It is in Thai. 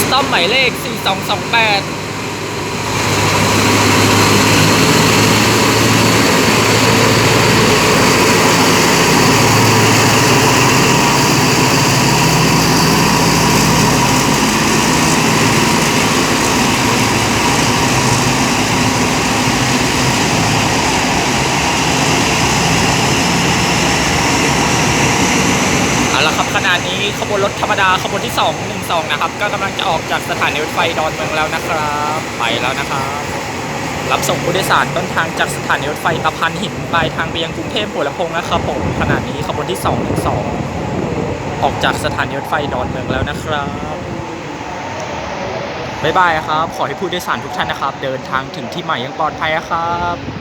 สต้อมหมายเลข 4228 เอาละครับข ณะนี้ขบวนรถธรรมดาขบวนที่ 212 นะครับ ก็กำลังจะออกจากสถานีรถไฟดอนเมืองแล้วนะครับ ไปแล้วนะครับ รับส่งผู้โดยสารต้นทางจากสถานีรถไฟตะพานหินปลายทางไปยังกรุงเทพหัวลำโพงนะครับผมขณะนี้ขบวนที่ 212 ออกจากสถานีรถไฟดอนเมืองแล้วนะครับบ๊ายบายครับ ขอให้ผู้โดยสารทุกท่านนะครับ เดินทางถึงที่หมายอย่างปลอดภัยครับ